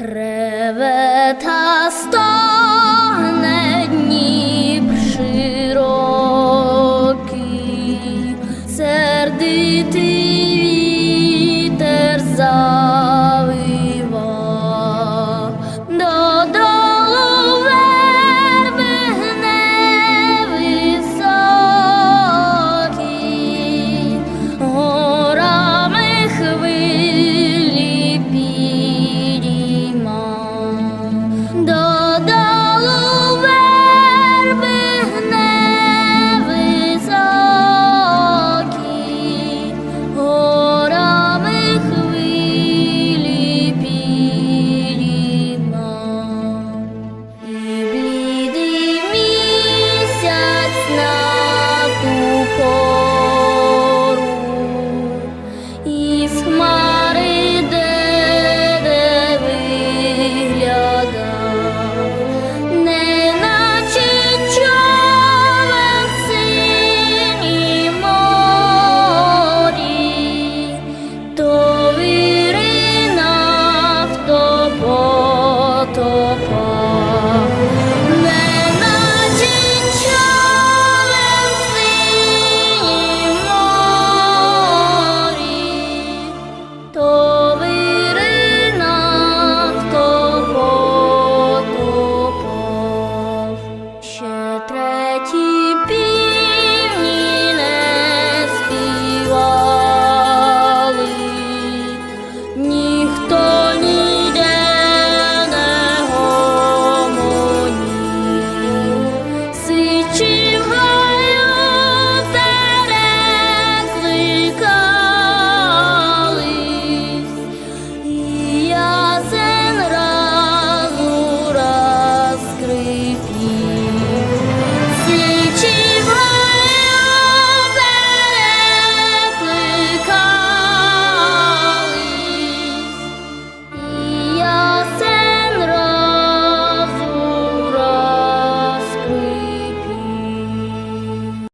Реве та стогне Дніпр широкий, сердитий вітер за.